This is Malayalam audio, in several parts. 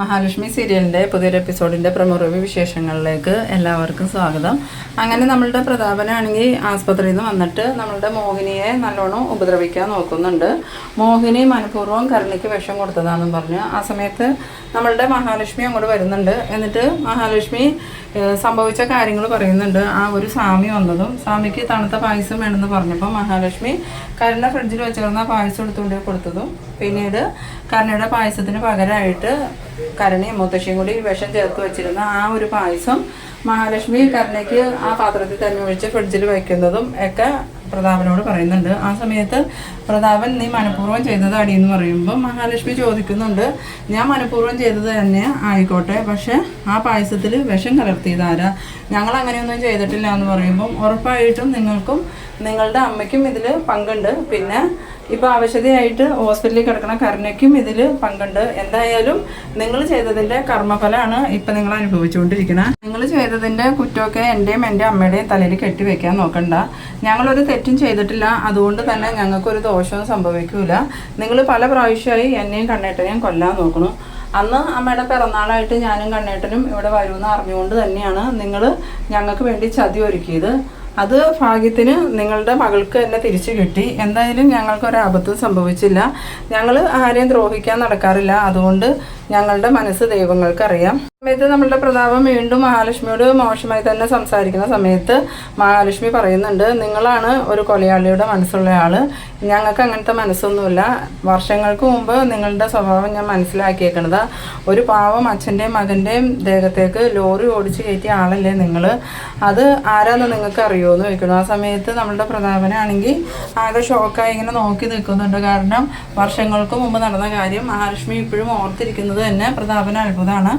മഹാലക്ഷ്മി സീരിയലിന്റെ പുതിയൊരു എപ്പിസോഡിന്റെ പ്രമുഖ വിശേഷങ്ങളിലേക്ക് എല്ലാവർക്കും സ്വാഗതം. അങ്ങനെ നമ്മളുടെ പ്രതാപനാണെങ്കിൽ ആസ്പത്രിയിൽ നിന്ന് വന്നിട്ട് നമ്മളുടെ മോഹിനിയെ നല്ലോണം ഉപദ്രവിക്കാൻ നോക്കുന്നുണ്ട്. മോഹിനി മനഃപൂർവം കരുണിക്ക് വിഷം കൊടുത്തതാണെന്ന് പറഞ്ഞു ആ സമയത്ത് നമ്മളുടെ മഹാലക്ഷ്മി അങ്ങോട്ട് വരുന്നുണ്ട്. എന്നിട്ട് മഹാലക്ഷ്മി സംഭവിച്ച കാര്യങ്ങൾ പറയുന്നുണ്ട്. ആ ഒരു സ്വാമി വന്നതും സ്വാമിക്ക് തണുത്ത പായസം വേണമെന്ന് പറഞ്ഞപ്പോൾ മഹാലക്ഷ്മി കരുണ ഫ്രിഡ്ജിൽ വെച്ചിരുന്ന പായസം എടുത്തുകൊണ്ട് കൊടുത്തതും. പിന്നീട് കരുണയുടെ പായസത്തിന് പകരമായിട്ട് കരുണയും മുത്തശ്ശിയും കൂടി വിഷം ചേർത്ത് വെച്ചിരുന്ന ആ ഒരു പായസം മഹാലക്ഷ്മി കരുണയ്ക്ക് ആ പാത്രത്തിൽ തന്നെ ഒഴിച്ച് ഫ്രിഡ്ജിൽ വയ്ക്കുന്നതും ഒക്കെ പ്രതാപനോട് പറയുന്നുണ്ട്. ആ സമയത്ത് പ്രതാപൻ നീ മനഃപൂർവം ചെയ്തത് അടിയെന്ന് പറയുമ്പോൾ മഹാലക്ഷ്മി ചോദിക്കുന്നുണ്ട്. ഞാൻ മനഃപൂർവം ചെയ്തത് തന്നെ ആയിക്കോട്ടെ പക്ഷെ ആ പായസത്തിൽ വിഷം കലർത്തിയതാരാ ഞങ്ങൾ അങ്ങനെയൊന്നും ചെയ്തിട്ടില്ല എന്ന് പറയുമ്പം ഉറപ്പായിട്ടും നിങ്ങൾക്കും നിങ്ങളുടെ അമ്മയ്ക്കും ഇതിൽ പങ്കുണ്ട്. പിന്നെ ഇപ്പോൾ ആവശ്യതയായിട്ട് ഹോസ്പിറ്റലിൽ കിടക്കുന്ന കരുണയ്ക്കും ഇതിൽ പങ്കുണ്ട്. എന്തായാലും നിങ്ങൾ ചെയ്തതിന്റെ കർമ്മഫലമാണ് ഇപ്പം നിങ്ങൾ അനുഭവിച്ചുകൊണ്ടിരിക്കുന്നത് നിങ്ങൾ ചെയ്തതിന്റെ കുറ്റമൊക്കെ എന്റെയും എന്റെ അമ്മയുടെയും തലയിൽ കെട്ടിവെക്കാൻ നോക്കണ്ട. ഞങ്ങളൊരു തെറ്റും ചെയ്തിട്ടില്ല. അതുകൊണ്ട് തന്നെ ഞങ്ങൾക്കൊരു ദോഷവും സംഭവിക്കൂല. നിങ്ങൾ പല പ്രാവശ്യമായി എന്നെയും കണ്ണേട്ടനെയും കൊല്ലാൻ നോക്കണം. അന്ന് അമ്മയുടെ പിറന്നാളായിട്ട് ഞാനും കണ്ണേട്ടനും ഇവിടെ വരുമെന്ന് അറിഞ്ഞുകൊണ്ട് തന്നെയാണ് നിങ്ങൾ ഞങ്ങൾക്ക് വേണ്ടി ചതി ഒരുക്കിയത്. അത് ഭാഗ്യത്തിന് നിങ്ങളുടെ മകൾക്ക് തന്നെ തിരിച്ചു കിട്ടി. എന്തായാലും ഞങ്ങൾക്ക് ആപത്തും സംഭവിച്ചില്ല. ഞങ്ങൾ ആരെയും ദ്രോഹിക്കാൻ നടക്കാറില്ല. അതുകൊണ്ട് ഞങ്ങളുടെ മനസ്സ് ദൈവങ്ങൾക്ക് അറിയാം സമയത്ത് നമ്മളുടെ പ്രതാപം വീണ്ടും മഹാലക്ഷ്മിയോട് മോശമായി തന്നെ സംസാരിക്കുന്ന സമയത്ത് മഹാലക്ഷ്മി പറയുന്നുണ്ട് നിങ്ങളാണ് ഒരു കൊലയാളിയുടെ മനസ്സുള്ള ആൾ ഞങ്ങൾക്ക് അങ്ങനത്തെ മനസ്സൊന്നുമില്ല. വർഷങ്ങൾക്ക് മുമ്പ് നിങ്ങളുടെ സ്വഭാവം ഞാൻ മനസ്സിലാക്കിയേക്കണത്. ഒരു പാവം അച്ഛന്റെയും മകന്റെയും ദേഹത്തേക്ക് ലോറി ഓടിച്ച് കയറ്റിയ ആളല്ലേ നിങ്ങൾ അത് ആരാന്ന് നിങ്ങൾക്ക് അറിയുമോ എന്ന് ആ സമയത്ത് നമ്മളുടെ പ്രതാപനാണെങ്കിൽ ആകെ ഷോക്കായി ഇങ്ങനെ നോക്കി നിൽക്കുന്നുണ്ട്. കാരണം വർഷങ്ങൾക്ക് മുമ്പ് നടന്ന കാര്യം മഹാലക്ഷ്മി ഇപ്പോഴും ഓർത്തിരിക്കുന്നത് തന്നെ പ്രതാപന അത്ഭുതമാണ്.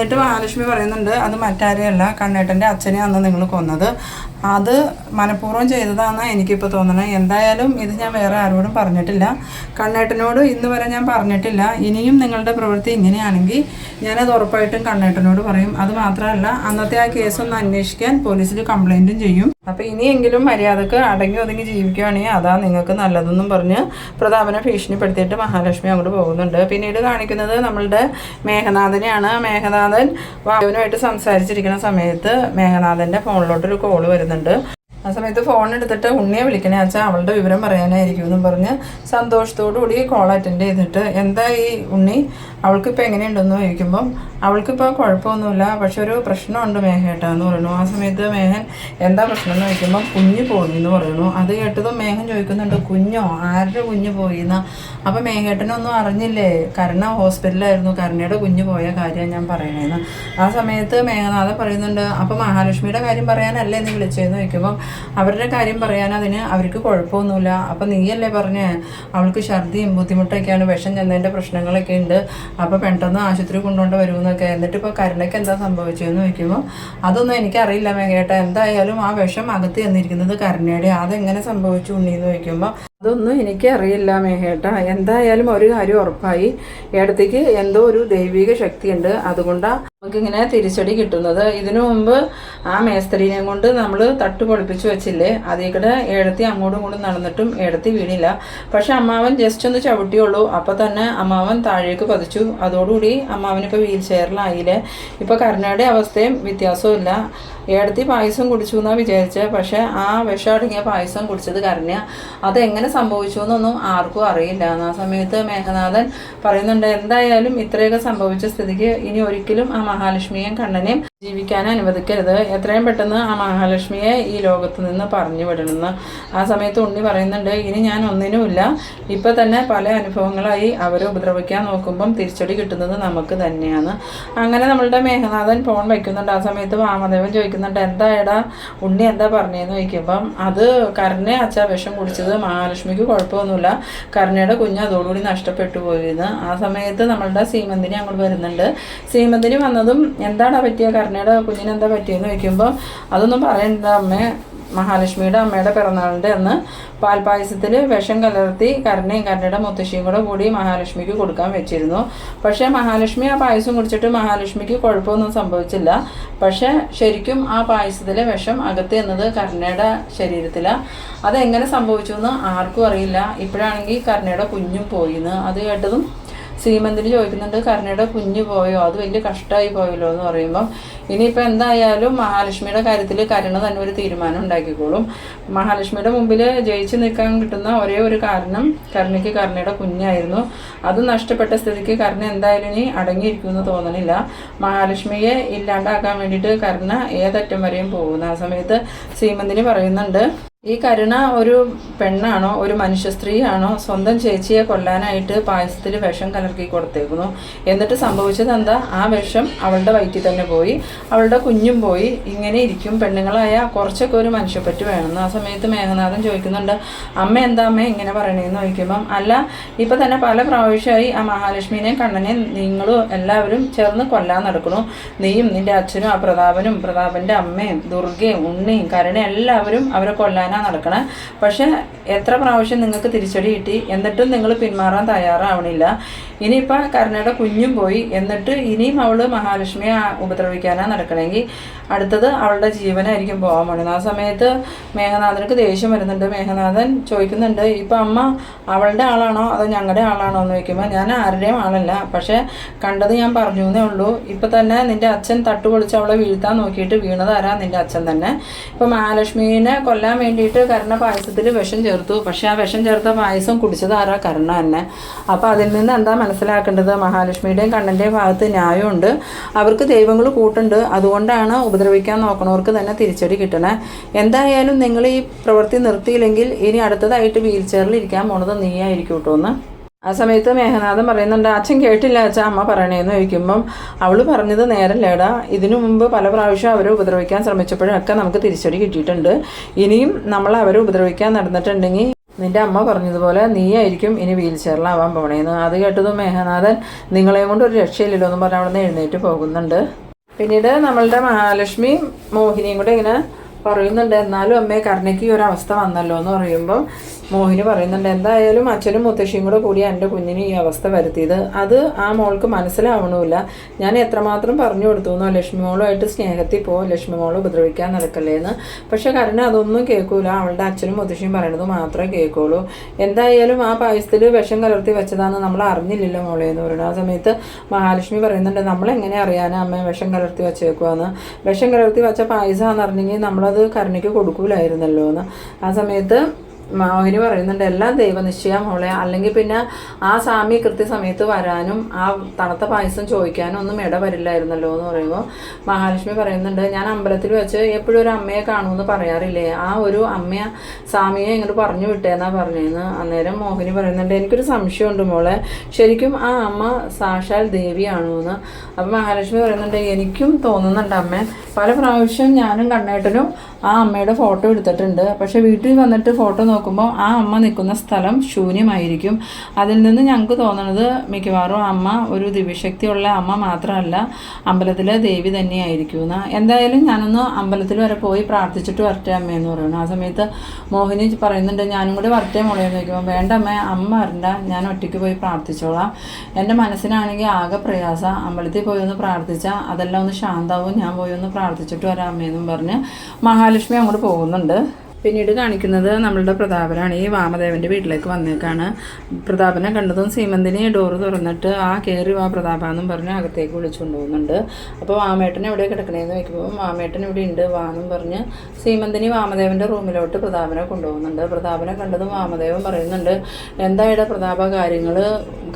എന്നിട്ട് മഹാലക്ഷ്മി പറയുന്നുണ്ട് അത് മറ്റാരെയല്ല കണ്ണേട്ടന്റെ അച്ഛനെ അന്ന് നിങ്ങൾ കൊന്നത്. അത് മനഃപൂർവം ചെയ്തതാണെന്നാണ് എനിക്കിപ്പോൾ തോന്നണത് എന്തായാലും ഇത് ഞാൻ വേറെ ആരോടും പറഞ്ഞിട്ടില്ല. കണ്ണേട്ടനോട് ഇന്ന് വരെ ഞാൻ പറഞ്ഞിട്ടില്ല. ഇനിയും നിങ്ങളുടെ പ്രവൃത്തി ഇങ്ങനെയാണെങ്കിൽ ഞാനത് ഉറപ്പായിട്ടും കണ്ണേട്ടനോട് പറയും. അത് മാത്രമല്ല അന്നത്തെ ആ കേസ് ഒന്ന് അന്വേഷിക്കാൻ പോലീസിൽ കംപ്ലൈന്റും ചെയ്യും. അപ്പോൾ ഇനിയെങ്കിലും മര്യാദയ്ക്ക് അടങ്ങി ഒതുങ്ങി ജീവിക്കുകയാണെങ്കിൽ അതാ നിങ്ങൾക്ക് നല്ലതെന്നും പറഞ്ഞ് പ്രതാപനെ ഭീഷണിപ്പെടുത്തിയിട്ട് മഹാലക്ഷ്മി അങ്ങോട്ട് പോകുന്നുണ്ട്. പിന്നീട് കാണിക്കുന്നത് നമ്മളുടെ മേഘനാഥനെയാണ്. മേഘനാഥൻ. വായുവിനുമായിട്ട് സംസാരിച്ചിരിക്കുന്ന സമയത്ത് മേഘനാഥന്റെ ഫോണിലോട്ടൊരു കോൾ വരുന്നുണ്ട്. ആ സമയത്ത് ഫോൺ എടുത്തിട്ട് ഉണ്ണിയെ വിളിക്കണേ അച്ഛാ അവളുടെ വിവരം പറയാനായിരിക്കും എന്നും പറഞ്ഞ് സന്തോഷത്തോടു കൂടി കോൾ അറ്റൻഡ് ചെയ്തിട്ട് എന്താ ഈ ഉണ്ണി? അവൾക്കിപ്പോൾ എങ്ങനെയുണ്ടെന്ന് ചോദിക്കുമ്പം അവൾക്കിപ്പോൾ കുഴപ്പമൊന്നുമില്ല പക്ഷെ ഒരു പ്രശ്നമുണ്ട് മേഘേട്ട എന്ന് പറയുന്നു. ആ സമയത്ത് മേഘൻ എന്താ പ്രശ്നം? എന്ന് ചോദിക്കുമ്പം കുഞ്ഞ് പോയി എന്ന് പറയുന്നു. അത് കേട്ടതും മേഘൻ ചോദിക്കുന്നുണ്ട് കുഞ്ഞോ? ആരുടെ കുഞ്ഞ് പോയി എന്നാ അപ്പം മേഘേട്ടനൊന്നും അറിഞ്ഞില്ലേ? കരുണ ഹോസ്പിറ്റലായിരുന്നു കരുണയുടെ കുഞ്ഞ് പോയ കാര്യം ഞാൻ പറയണേന്ന്. ആ സമയത്ത് മേഘനാഥ പറയുന്നുണ്ട് അപ്പം മഹാലക്ഷ്മിയുടെ കാര്യം പറയാനല്ലേ നീ വിളിച്ചതെന്ന് ചോദിക്കുമ്പം അവരുടെ കാര്യം പറയാൻ അതിന് അവർക്ക് കുഴപ്പമൊന്നുമില്ല. അപ്പം നീയല്ലേ പറഞ്ഞേ അവൾക്ക് ഛർദിയും ബുദ്ധിമുട്ടൊക്കെയാണ് വിഷം ചെന്നതിന്റെ പ്രശ്നങ്ങളൊക്കെ ഉണ്ട്. അപ്പോൾ പെട്ടെന്ന് ആശുപത്രി കൊണ്ടുകൊണ്ട് വരുമെന്നൊക്കെ. എന്നിട്ട് ഇപ്പോൾ കരുണയ്ക്ക് എന്താ സംഭവിച്ചതെന്ന് ചോദിക്കുമ്പോൾ അതൊന്നും എനിക്കറിയില്ല മേഘേട്ട. എന്തായാലും ആ വിഷം അകത്ത് ചെന്നിരിക്കുന്നത് കരുണയുടെ. അതെങ്ങനെ സംഭവിച്ചു ഉണ്ണിന്ന് ചോദിക്കുമ്പോൾ അതൊന്നും എനിക്കറിയില്ല മേഹേട്ട. എന്തായാലും ഒരു കാര്യം ഉറപ്പായി. ഏടത്തേക്ക് എന്തോ ഒരു ദൈവിക ശക്തിയുണ്ട്. അതുകൊണ്ടാണ് നമുക്കിങ്ങനെ തിരിച്ചടി കിട്ടുന്നത്. ഇതിനു മുമ്പ് ആ മേസ്ത്രീനെ കൊണ്ട് നമ്മൾ തട്ട് പൊളിപ്പിച്ച് വെച്ചില്ലേ? അതേ കൂടെ അങ്ങോട്ടും ഇങ്ങോട്ടും നടന്നിട്ടും ഏടത്തി വീണില്ല. പക്ഷെ അമ്മാവൻ ജസ്റ്റ് ഒന്ന് ചവിട്ടിയുള്ളൂ. അപ്പോൾ തന്നെ അമ്മാവൻ താഴേക്ക് പതിച്ചു. അതോടുകൂടി അമ്മാവൻ ഇപ്പോൾ വീൽ ചെയറിലായില്ലേ ഇപ്പോൾ കരുണയുടെ അവസ്ഥയും വ്യത്യാസമില്ല ഏടത്തി പായസം കുടിച്ചു എന്നാണ് വിചാരിച്ചത് പക്ഷെ ആ വിഷമടങ്ങിയ പായസം കുടിച്ചത് കരഞ്ഞ അതെങ്ങനെ സംഭവിച്ചു എന്നൊന്നും ആർക്കും അറിയില്ല. ആ സമയത്ത് മേഘനാഥൻ പറയുന്നുണ്ട് എന്തായാലും ഇത്രയൊക്കെ സംഭവിച്ച സ്ഥിതിക്ക് ഇനി ഒരിക്കലും ആ മഹാലക്ഷ്മിയെയും കണ്ണനെയും ജീവിക്കാൻ അനുവദിക്കരുത്. എത്രയും പെട്ടെന്ന് ആ മഹാലക്ഷ്മിയെ ഈ ലോകത്ത് നിന്ന് പറഞ്ഞു വിടണമെന്ന് ആ സമയത്ത് ഉണ്ണി പറയുന്നുണ്ട് ഇനി ഞാൻ ഒന്നിനുമില്ല ഇപ്പം തന്നെ പല അനുഭവങ്ങളായി അവരെ ഉപദ്രവിക്കാൻ നോക്കുമ്പം തിരിച്ചടി കിട്ടുന്നത് നമുക്ക് തന്നെയാണ്. അങ്ങനെ നമ്മളുടെ മേഘനാഥൻ ഫോൺ വയ്ക്കുന്നുണ്ട്. ആ സമയത്ത് വാമദേവൻ ചോദിക്കുന്നുണ്ട് എന്തായടാ? ഉണ്ണി എന്താ പറഞ്ഞതെന്ന് ചോദിക്കുമ്പം അത് കരുണെ അച്ഛ വിഷം കുടിച്ചത്. മഹാലക്ഷ്മിക്ക് കുഴപ്പമൊന്നുമില്ല. കരുണയുടെ കുഞ്ഞ് അതോടുകൂടി നഷ്ടപ്പെട്ടു പോയിരുന്നു ആ സമയത്ത് നമ്മളുടെ സീമന്തിനി അങ്ങോട്ട് വരുന്നുണ്ട്. സീമന്തിനി വന്നതും എന്താണ് പറ്റിയ കരുണയുടെ കുഞ്ഞിന് എന്താ പറ്റിയെന്ന് ചോദിക്കുമ്പോൾ അതൊന്നും പറയണ്ട അമ്മേ. മഹാലക്ഷ്മിയുടെ അമ്മയുടെ പിറന്നാളിന്റെ അന്ന് പാൽപ്പായസത്തിൽ വിഷം കലർത്തി കരുണയും കരുണയുടെ മുത്തശ്ശിയും കൂടെ കൂടി മഹാലക്ഷ്മിക്ക് കൊടുക്കാൻ വെച്ചിരുന്നു. പക്ഷേ മഹാലക്ഷ്മി ആ പായസം കുടിച്ചിട്ട് മഹാലക്ഷ്മിക്ക് കുഴപ്പമൊന്നും സംഭവിച്ചില്ല. പക്ഷേ ശരിക്കും ആ പായസത്തിലെ വിഷം അകത്ത് എന്നത് കരുണയുടെ ശരീരത്തിലാണ് അതെങ്ങനെ സംഭവിച്ചു എന്ന് ആർക്കും അറിയില്ല. ഇപ്പോഴാണെങ്കിൽ കരുണയുടെ കുഞ്ഞും പോയിന്ന്. അത് കേട്ടതും സീമന്തിന് ചോദിക്കുന്നുണ്ട് കരുണയുടെ കുഞ്ഞ് പോയോ? അത് വലിയ കഷ്ടമായി പോയല്ലോ എന്ന് പറയുമ്പം ഇനിയിപ്പോൾ എന്തായാലും മഹാലക്ഷ്മിയുടെ കാര്യത്തിൽ കരുണ തന്നെ ഒരു തീരുമാനം ഉണ്ടാക്കിക്കോളും. മഹാലക്ഷ്മിയുടെ മുമ്പിൽ ജയിച്ചു നിൽക്കാൻ കിട്ടുന്ന ഒരേ ഒരു കാരണം കരുണയ്ക്ക് കരുണയുടെ കുഞ്ഞായിരുന്നു. അത് നഷ്ടപ്പെട്ട സ്ഥിതിക്ക് കരുണ എന്തായാലും ഇനി അടങ്ങിയിരിക്കുമെന്ന് തോന്നണില്ല. മഹാലക്ഷ്മിയെ ഇല്ലാണ്ടാക്കാൻ വേണ്ടിയിട്ട് കരുണ ഏതറ്റം വരെയും പോകുന്നു ആ സമയത്ത് സീമന്തിന് പറയുന്നുണ്ട് ഈ കരുണ ഒരു പെണ്ണാണോ ഒരു മനുഷ്യ സ്ത്രീയാണോ സ്വന്തം ചേച്ചിയെ കൊല്ലാനായിട്ട് പായസത്തിൽ വിഷം കലർക്കി കൊടുത്തേക്കുന്നു. എന്നിട്ട് സംഭവിച്ചത് എന്താ ആ വിഷം അവളുടെ വയറ്റിൽ തന്നെ പോയി അവളുടെ കുഞ്ഞും പോയി ഇങ്ങനെ ഇരിക്കും. പെണ്ണുങ്ങളായ കുറച്ചൊക്കെ ഒരു മനുഷ്യപ്പറ്റ് വേണമെന്ന് ആ സമയത്ത് മേഘനാഥൻ ചോദിക്കുന്നുണ്ട് അമ്മ എന്താ അമ്മ ഇങ്ങനെ പറയണേന്ന് ചോദിക്കുമ്പം അല്ല ഇപ്പം തന്നെ പല പ്രാവശ്യമായി ആ മഹാലക്ഷ്മിനെയും കണ്ണനെയും നിങ്ങളും എല്ലാവരും ചേർന്ന് കൊല്ലാൻ നടക്കണു. നീയും നിന്റെ അച്ഛനും ആ പ്രതാപനും പ്രതാപന്റെ അമ്മയും ദുർഗയും ഉണ്ണിയും കരുണയും എല്ലാവരും അവരെ കൊല്ലാനാ നടക്കണേ. പക്ഷെ എത്ര പ്രാവശ്യം നിങ്ങൾക്ക് തിരിച്ചടി കിട്ടി? എന്നിട്ടും നിങ്ങൾ പിന്മാറാൻ തയ്യാറാവണില്ല. ഇനിയിപ്പോൾ കരുണയുടെ കുഞ്ഞും പോയി. എന്നിട്ട് ഇനിയും അവൾ മഹാലക്ഷ്മിയെ ഉപദ്രവിക്കാനാണ് ഉപദ്രവിക്കാനാ നടക്കണമെങ്കിൽ അടുത്തത് അവളുടെ ജീവനായിരിക്കും പോകാൻ പോണത് ആ സമയത്ത് മേഘനാഥനക്ക് ദേഷ്യം വരുന്നുണ്ട്. മേഘനാഥൻ ചോദിക്കുന്നുണ്ട് ഇപ്പം അമ്മ അവളുടെ ആളാണോ അതോ ഞങ്ങളുടെ ആളാണോ? എന്ന് ചോദിക്കുമ്പോൾ ഞാൻ ആരുടെയും ആളല്ല. പക്ഷേ കണ്ടത് ഞാൻ പറഞ്ഞു എന്നേ ഉള്ളൂ. ഇപ്പം തന്നെ നിന്റെ അച്ഛൻ തട്ടുപൊളിച്ച് അവളെ വീഴ്ത്താൻ നോക്കിയിട്ട് വീണതാരാ നിന്റെ അച്ഛൻ തന്നെ? ഇപ്പം മഹാലക്ഷ്മീനെ കൊല്ലാൻ വേണ്ടിയിട്ട് കരുണ പായസത്തിൽ വിഷം ചേർത്തു. പക്ഷെ ആ വിഷം ചേർത്ത പായസം കുടിച്ചത് ആരാ? കരുണ തന്നെ. അപ്പോൾ അതിൽ നിന്ന് എന്താ മനസ്സിലാക്കേണ്ടത്? മഹാലക്ഷ്മിയുടെയും കണ്ണന്റെയും ഭാഗത്ത് ന്യായമുണ്ട്. അവർക്ക് ദൈവങ്ങൾ കൂട്ടുണ്ട്. അതുകൊണ്ടാണ് ഉപദ്രവിക്കാൻ നോക്കണവർക്ക് തന്നെ തിരിച്ചടി കിട്ടണേ. എന്തായാലും നിങ്ങൾ ഈ പ്രവൃത്തി നിർത്തിയില്ലെങ്കിൽ ഇനി അടുത്തതായിട്ട് വീൽ ചെയറിൽ ഇരിക്കാൻ പോണത് നീയായിരിക്കും കേട്ടോ എന്ന് ആ സമയത്ത് മേഘനാഥൻ പറയുന്നുണ്ട് അച്ഛൻ കേട്ടില്ല അച്ഛൻ അമ്മ പറയണേന്ന് ചോദിക്കുമ്പം അവൾ പറഞ്ഞത് നേരല്ലേടാ. ഇതിനു മുമ്പ് പല പ്രാവശ്യം അവരെ ഉപദ്രവിക്കാൻ ശ്രമിച്ചപ്പോഴൊക്കെ നമുക്ക് തിരിച്ചടി കിട്ടിയിട്ടുണ്ട്. ഇനിയും നമ്മൾ അവരെ ഉപദ്രവിക്കാൻ നടന്നിട്ടുണ്ടെങ്കിൽ നിന്റെ അമ്മ പറഞ്ഞതുപോലെ നീയായിരിക്കും ഇനി വീൽ ചെയറിലാവാൻ പോണേന്ന്. അത് കേട്ടതും മേഘനാഥൻ നിങ്ങളെയും കൊണ്ട് ഒരു രക്ഷയില്ലല്ലോ എന്ന് പറഞ്ഞ് അവിടെ നിന്ന് എഴുന്നേറ്റ് പോകുന്നുണ്ട്. പിന്നീട് നമ്മളുടെ മഹാലക്ഷ്മി മോഹിനിയും കൂടെ ഇങ്ങനെ പറയുന്നുണ്ട് എന്നാലും അമ്മയെ കരുണയ്ക്ക് ഒരു അവസ്ഥ വന്നല്ലോ എന്ന് പറയുമ്പോൾ മോഹിനി പറയുന്നുണ്ട് എന്തായാലും അച്ഛനും മുത്തശ്ശിയും കൂടെ കൂടി എന്റെ കുഞ്ഞിന് ഈ അവസ്ഥ വരുത്തിയത്. അത് ആ മോൾക്ക് മനസ്സിലാവണമില്ല. ഞാൻ എത്രമാത്രം പറഞ്ഞു കൊടുത്തു എന്നോ ലക്ഷ്മി മോളുമായിട്ട് സ്നേഹത്തിൽ പോ ലക്ഷ്മി മോൾ ഉപദ്രവിക്കാൻ നടക്കല്ലേ എന്ന്. പക്ഷേ കരുണ അതൊന്നും കേൾക്കൂല. അവളുടെ അച്ഛനും മുത്തശ്ശിയും പറയണത് മാത്രമേ കേൾക്കുള്ളൂ. എന്തായാലും ആ പായസത്തിൽ വിഷം കലർത്തി വെച്ചതാണെന്ന് നമ്മൾ അറിഞ്ഞില്ലല്ലോ മോളെ എന്ന് പറയുന്നത്. ആ സമയത്ത് മഹാലക്ഷ്മി പറയുന്നുണ്ട് നമ്മളെങ്ങനെ അറിയാനാ അമ്മ വിഷം കലർത്തി വെച്ചേക്കുവാന്ന്? വിഷം കലർത്തി വെച്ച പായസമാണെന്ന് അറിഞ്ഞെങ്കിൽ നമ്മളത് കരുണയ്ക്ക് കൊടുക്കൂലായിരുന്നല്ലോ എന്ന്. ആ സമയത്ത് മോഹിനി പറയുന്നുണ്ട് എല്ലാം ദൈവനിശ്ചയം മോളെ. അല്ലെങ്കിൽ പിന്നെ ആ സ്വാമി കൃത്യസമയത്ത് വരാനും ആ തണുത്ത പായസം ചോദിക്കാനും ഒന്നും ഇട വരില്ലായിരുന്നല്ലോ എന്ന് പറയുമ്പോൾ മഹാലക്ഷ്മി പറയുന്നുണ്ട് ഞാൻ അമ്പലത്തിൽ വെച്ച് എപ്പോഴും ഒരു അമ്മയെ കാണുമെന്ന് പറയാറില്ലേ? ആ ഒരു അമ്മയെ സ്വാമിയെ ഇങ്ങോട്ട് പറഞ്ഞു വിട്ടേന്നാ പറഞ്ഞേന്ന്. അന്നേരം മോഹിനി പറയുന്നുണ്ട് എനിക്കൊരു സംശയമുണ്ട് മോളെ. ശരിക്കും ആ അമ്മ സാക്ഷാൽ ദേവിയാണോ എന്ന് അപ്പം മഹാലക്ഷ്മി പറയുന്നുണ്ട് എനിക്കും തോന്നുന്നുണ്ട് അമ്മ. പല പ്രാവശ്യം ഞാനും കണ്ണേട്ടനും ആ അമ്മയുടെ ഫോട്ടോ എടുത്തിട്ടുണ്ട്. പക്ഷെ വീട്ടിൽ വന്നിട്ട് ഫോട്ടോ നോക്കുമ്പോൾ ആ അമ്മ നിൽക്കുന്ന സ്ഥലം ശൂന്യമായിരിക്കും. അതിൽ നിന്ന് ഞങ്ങൾക്ക് തോന്നുന്നത് മിക്കവാറും അമ്മ ഒരു ദിവ്യശക്തിയുള്ള അമ്മ മാത്രമല്ല അമ്പലത്തിലെ ദേവി തന്നെയായിരിക്കും എന്ന് എന്തായാലും ഞാനൊന്ന് അമ്പലത്തിൽ വരെ പോയി പ്രാർത്ഥിച്ചിട്ട് വരട്ടെ അമ്മയെന്ന് പറയുന്നു. ആ സമയത്ത് മോഹിനി പറയുന്നുണ്ട് ഞാനും കൂടി വരട്ടെ മോളെ എന്ന് ചോദിക്കുമ്പോൾ വേണ്ട അമ്മ അമ്മ വരണ്ട. ഞാൻ ഒറ്റയ്ക്ക് പോയി പ്രാർത്ഥിച്ചോളാം. എന്റെ മനസ്സിനാണെങ്കിൽ ആകെ പ്രയാസം. അമ്പലത്തിൽ പോയി ഒന്ന് പ്രാർത്ഥിച്ചാൽ അതെല്ലാം ഒന്ന് ശാന്താവും. ഞാൻ പോയി ഒന്ന് പ്രാർത്ഥിച്ചിട്ട് വരാം അമ്മയെന്നും പറഞ്ഞ് മഹാലക്ഷ്മി അങ്ങോട്ട് പോകുന്നുണ്ട്. പിന്നീട് കാണിക്കുന്നത് നമ്മളുടെ പ്രതാപനാണ് ഈ വാമദേവന്റെ വീട്ടിലേക്ക് വന്നേക്കാണ്. പ്രതാപനെ കണ്ടതും സീമന്തിനെ ഡോറ് തുറന്നിട്ട് ആ കയറി വാ പ്രതാപ എന്നും പറഞ്ഞ് അകത്തേക്ക് വിളിച്ചുകൊണ്ട് പോകുന്നുണ്ട് അപ്പോൾ വാമേട്ടൻ എവിടെ കിടക്കണേന്ന് വെക്കുമ്പോൾ വാമേട്ടൻ ഇവിടെ ഉണ്ട് വാ എന്നും പറഞ്ഞ് സീമന്തിനി വാമദേവന്റെ റൂമിലോട്ട് പ്രതാപനെ കൊണ്ടുപോകുന്നുണ്ട്. പ്രതാപനെ കണ്ടതും വാമദേവൻ പറയുന്നുണ്ട് എന്തായിട പ്രതാപ കാര്യങ്ങൾ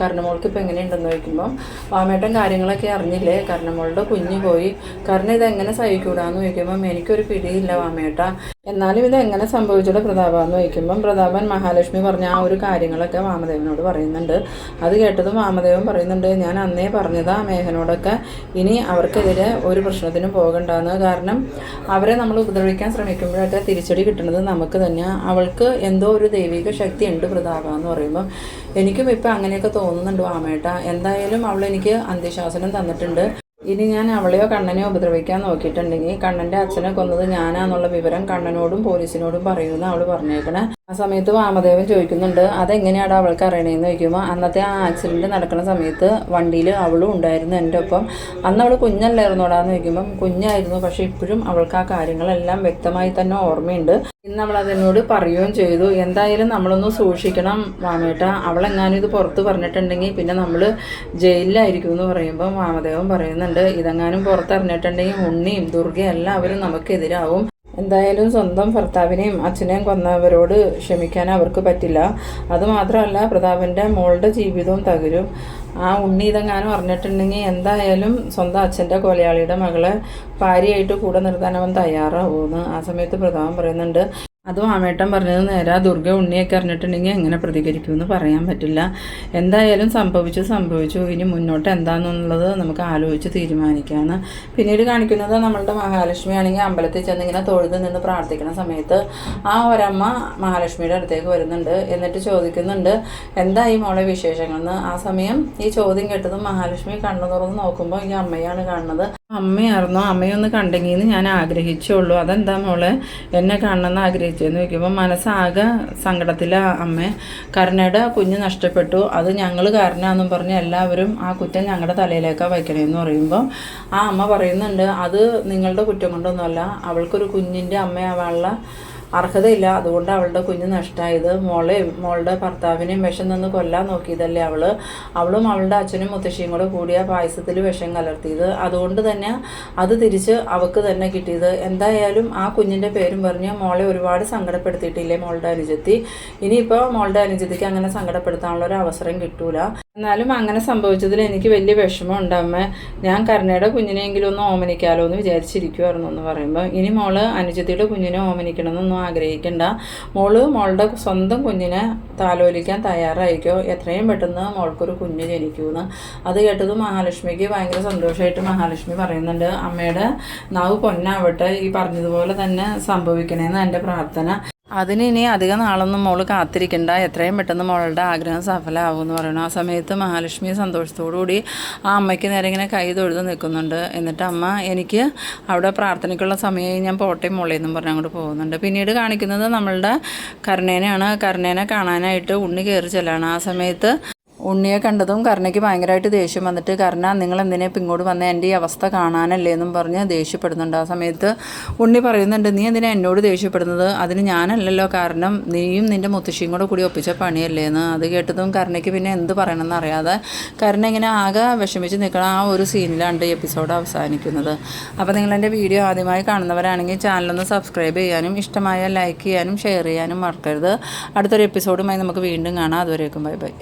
കർണമോൾക്ക് ഇപ്പം എങ്ങനെയുണ്ടെന്ന് വെക്കുമ്പോൾ വാമേട്ടൻ കാര്യങ്ങളൊക്കെ അറിഞ്ഞില്ലേ? കർണമോളുടെ കുഞ്ഞ് പോയി. കർണ ഇതെങ്ങനെ സഹിക്കൂടാന്ന് ചോദിക്കുമ്പം എനിക്കൊരു പിടിയില്ല വാമേട്ട. എന്നാലും ഇത് എങ്ങനെ സംഭവിച്ചത് പ്രതാപ എന്ന് ചോദിക്കുമ്പം പ്രതാപൻ മഹാലക്ഷ്മി പറഞ്ഞ ആ ഒരു കാര്യങ്ങളൊക്കെ വാമദേവനോട് പറയുന്നുണ്ട്. അത് കേട്ടതും വാമദേവൻ പറയുന്നുണ്ട് ഞാൻ അന്നേ പറഞ്ഞതാ മേഘനോടൊക്കെ. ഇനി അവർക്കെതിരെ ഒരു പ്രശ്നത്തിനും പോകണ്ടെന്ന്. കാരണം അവരെ നമ്മൾ ഉപദ്രവിക്കാൻ ശ്രമിക്കുമ്പോഴൊക്കെ തിരിച്ചടി കിട്ടുന്നത് നമുക്ക് തന്നെ അവൾക്ക് എന്തോ ഒരു ദൈവിക ശക്തി ഉണ്ട് പ്രതാപ എന്ന് പറയുമ്പോൾ എനിക്കും ഇപ്പം അങ്ങനെയൊക്കെ തോന്നുന്നുണ്ട് വാമേട്ട. എന്തായാലും അവൾ എനിക്ക് അന്ത്യശാസനം തന്നിട്ടുണ്ട്. ഇനി ഞാൻ അവളെയോ കണ്ണനെയോ ഉപദ്രവിക്കാൻ നോക്കിയിട്ടുണ്ടെങ്കിൽ കണ്ണന്റെ അച്ഛനെ കൊന്നത് ഞാനാന്നുള്ള വിവരം കണ്ണനോടും പോലീസിനോടും പറയുമെന്ന് അവൾ പറഞ്ഞേക്കണേ. ആ സമയത്ത് വാമദേവൻ ചോദിക്കുന്നുണ്ട് അതെങ്ങനെയാണ് അവൾക്ക് അറിയണേന്ന് ചോദിക്കുമ്പോൾ അന്നത്തെ ആ ആക്സിഡന്റ് നടക്കുന്ന സമയത്ത് വണ്ടിയിൽ അവളും ഉണ്ടായിരുന്നു എന്റെ ഒപ്പം. അന്ന് അവൾ കുഞ്ഞല്ലായിരുന്നോടാന്ന് ചോദിക്കുമ്പം കുഞ്ഞായിരുന്നു പക്ഷേ ഇപ്പോഴും അവൾക്ക് ആ കാര്യങ്ങളെല്ലാം വ്യക്തമായി തന്നെ ഓർമ്മയുണ്ട്. ഇന്ന് നമ്മൾ അതിനോട് പറയുകയും ചെയ്തു. എന്തായാലും നമ്മളൊന്ന് സൂക്ഷിക്കണം വാമേട്ട. അവളെങ്ങാനും ഇത് പുറത്ത് പറഞ്ഞിട്ടുണ്ടെങ്കിൽ പിന്നെ നമ്മൾ ജയിലിലായിരിക്കും എന്ന് പറയുമ്പോൾ വാമദേവൻ പറയുന്നുണ്ട് ഇതെങ്ങാനും പുറത്തറിഞ്ഞിട്ടുണ്ടെങ്കിൽ ഉണ്ണിയും ദുർഗയും എല്ലാവരും നമുക്കെതിരാവും. എന്തായാലും സ്വന്തം ഭർത്താവിനെയും അച്ഛനെയും കൊന്നവരോട് ക്ഷമിക്കാൻ അവർക്ക് പറ്റില്ല. അതുമാത്രമല്ല പ്രതാപന്റെ മോളുടെ ജീവിതവും തകരും. ആ ഉണ്ണി ഇതെങ്ങാനും അറിഞ്ഞിട്ടുണ്ടെങ്കിൽ എന്തായാലും സ്വന്തം അച്ഛന്റെ കൊലയാളിയുടെ മകളെ ഭാര്യയായിട്ട് കൂടെ നിർത്താൻ അവൻ തയ്യാറാവുമെന്ന് ആ സമയത്ത് പ്രതാപൻ പറയുന്നുണ്ട്. അതും ആമേട്ടൻ പറഞ്ഞത് നേരെ ദുർഗ ഉണ്ണിയൊക്കെ അറിഞ്ഞിട്ടുണ്ടെങ്കിൽ എങ്ങനെ പ്രതികരിക്കുമെന്ന് പറയാൻ പറ്റില്ല. എന്തായാലും സംഭവിച്ചു സംഭവിച്ചു. ഇനി മുന്നോട്ട് എന്താണെന്നുള്ളത് നമുക്ക് ആലോചിച്ച് തീരുമാനിക്കാമെന്ന് പിന്നീട് കാണിക്കുന്നത് നമ്മളുടെ മഹാലക്ഷ്മി ആണെങ്കിൽ അമ്പലത്തിൽ ചെന്ന് ഇങ്ങനെ തൊഴുത് നിന്ന് പ്രാർത്ഥിക്കുന്ന സമയത്ത് ആ ഒരമ്മ മഹാലക്ഷ്മിയുടെ അടുത്തേക്ക് വരുന്നുണ്ട്. എന്നിട്ട് ചോദിക്കുന്നുണ്ട് എന്താ ഈ മോളെ വിശേഷങ്ങളെന്ന്? ആ സമയം ഈ ചോദ്യം കേട്ടതും മഹാലക്ഷ്മി കണ്ണു തുറന്ന് നോക്കുമ്പോൾ ഈ അമ്മയാണ് കാണുന്നത്. അമ്മയായിരുന്നോ. അമ്മയൊന്ന് കണ്ടെങ്കിൽ ഞാൻ ആഗ്രഹിച്ചുള്ളൂ അതെന്താ മോളെ? എന്നെ കാണണമെന്ന് ആഗ്രഹിച്ചെന്ന് ചോദിക്കുമ്പോൾ മനസ്സാകെ സങ്കടത്തില അമ്മ. കരുണയുടെ കുഞ്ഞ് നഷ്ടപ്പെട്ടു. അത് ഞങ്ങൾ കാരണമാണെന്നും പറഞ്ഞ് എല്ലാവരും ആ കുറ്റം ഞങ്ങളുടെ തലയിലേക്കാണ് വയ്ക്കണേന്ന് പറയുമ്പോൾ ആ അമ്മ പറയുന്നുണ്ട് അത് നിങ്ങളുടെ കുറ്റം കൊണ്ടൊന്നുമല്ല. അവൾക്കൊരു കുഞ്ഞിന്റെ അമ്മയാവാനുള്ള അർഹതയില്ല. അതുകൊണ്ട് അവളുടെ കുഞ്ഞ് നഷ്ടമായത് മോളെ മോളുടെ ഭർത്താവിനെയും വിഷം നിന്ന് കൊല്ലാൻ നോക്കിയതല്ലേ അവൾ. അവളും അവളുടെ അച്ഛനും മുത്തശ്ശിയും കൂടെ കൂടിയ പായസത്തിൽ വിഷം കലർത്തിയത്. അതുകൊണ്ട് തന്നെ അത് തിരിച്ച് അവക്ക് തന്നെ കിട്ടിയത്. എന്തായാലും ആ കുഞ്ഞിന്റെ പേരും പറഞ്ഞ് മോളെ ഒരുപാട് സങ്കടപ്പെടുത്തിയിട്ടില്ലേ മോളുടെ അനുജത്തി? ഇനിയിപ്പോൾ മോളുടെ അനുജത്തിക്ക് അങ്ങനെ സങ്കടപ്പെടുത്താനുള്ള ഒരു അവസരം കിട്ടൂല. എന്നാലും അങ്ങനെ സംഭവിച്ചതിൽ എനിക്ക് വലിയ വിഷമമുണ്ട് അമ്മ. ഞാൻ കരുണയുടെ കുഞ്ഞിനെങ്കിലും ഒന്ന് ഓമനിക്കാലോ എന്ന് വിചാരിച്ചിരിക്കുമായിരുന്നു എന്ന് പറയുമ്പോൾ ഇനി മോൾ അനുജത്തിയുടെ കുഞ്ഞിനെ ഓമനിക്കണമെന്നൊന്നും ആഗ്രഹിക്കണ്ട. മോൾ മോളുടെ സ്വന്തം കുഞ്ഞിനെ താലോലിക്കാൻ തയ്യാറായിക്കോ എത്രയും പെട്ടെന്ന് മോൾക്കൊരു കുഞ്ഞ് ജനിക്കൂന്ന്. അത് കേട്ടത് മഹാലക്ഷ്മിക്ക് ഭയങ്കര സന്തോഷമായിട്ട് മഹാലക്ഷ്മി പറയുന്നുണ്ട് അമ്മയുടെ നാവ് പൊന്നാവട്ടെ ഈ പറഞ്ഞതുപോലെ തന്നെ സംഭവിക്കണേന്ന് എന്റെ പ്രാർത്ഥന. അതിന് ഇനി അധികം നാളൊന്നും മോൾ കാത്തിരിക്കണ്ട. എത്രയും പെട്ടെന്ന് മോളുടെ ആഗ്രഹം സഫലമാകുമെന്ന് പറയുന്നു ആ സമയത്ത് മഹാലക്ഷ്മി കൂടി ആ അമ്മയ്ക്ക് നേരെ ഇങ്ങനെ കൈ തൊഴുത് നിൽക്കുന്നുണ്ട്. എന്നിട്ട് അമ്മ എനിക്ക് അവിടെ പ്രാർത്ഥനയ്ക്കുള്ള സമയമായി ഞാൻ പോട്ടെ മോളെ എന്നും പറഞ്ഞ് അങ്ങോട്ട് പോകുന്നുണ്ട്. പിന്നീട് കാണിക്കുന്നത് നമ്മളുടെ കരുണേനെയാണ്. കരുണേനെ കാണാനായിട്ട് ഉണ്ണി കയറി ചെല്ലാണ്. ആ സമയത്ത് ഉണ്ണിയെ കണ്ടതും കർണയ്ക്ക് ഭയങ്കരമായിട്ട് ദേഷ്യം വന്നിട്ട് കർണ നിങ്ങൾ എന്തിനാ ഇപ്പം ഇങ്ങോട്ട് വന്ന? എന്റെ ഈ അവസ്ഥ കാണാനല്ലേ? എന്നും പറഞ്ഞ് ദേഷ്യപ്പെടുന്നുണ്ട്. ആ സമയത്ത് ഉണ്ണി പറയുന്നുണ്ട് നീ എന്തിനാ എന്നോട് ദേഷ്യപ്പെടുന്നത്? അതിന് ഞാനല്ലല്ലോ കാരണം നീയും നിന്റെ മുത്തശ്ശിയും കൂടെ കൂടി ഒപ്പിച്ച പണിയല്ലേ എന്ന് അത് കേട്ടതും കർണയ്ക്ക് പിന്നെ എന്ത് പറയണമെന്ന് അറിയാതെ കരുണ ഇങ്ങനെ ആകെ വിഷമിച്ച് നിൽക്കണം ആ ഒരു സീനിലാണ് ഈ എപ്പിസോഡ് അവസാനിക്കുന്നത്. അപ്പോൾ നിങ്ങളെന്റെ വീഡിയോ ആദ്യമായി കാണുന്നവരാണെങ്കിൽ ചാനലൊന്ന് സബ്സ്ക്രൈബ് ചെയ്യാനും ഇഷ്ടമായ ലൈക്ക് ചെയ്യാനും ഷെയർ ചെയ്യാനും മറക്കരുത്. അടുത്തൊരു എപ്പിസോഡുമായി നമുക്ക് വീണ്ടും കാണാം. അതുവരേക്കും ബൈ ബൈ.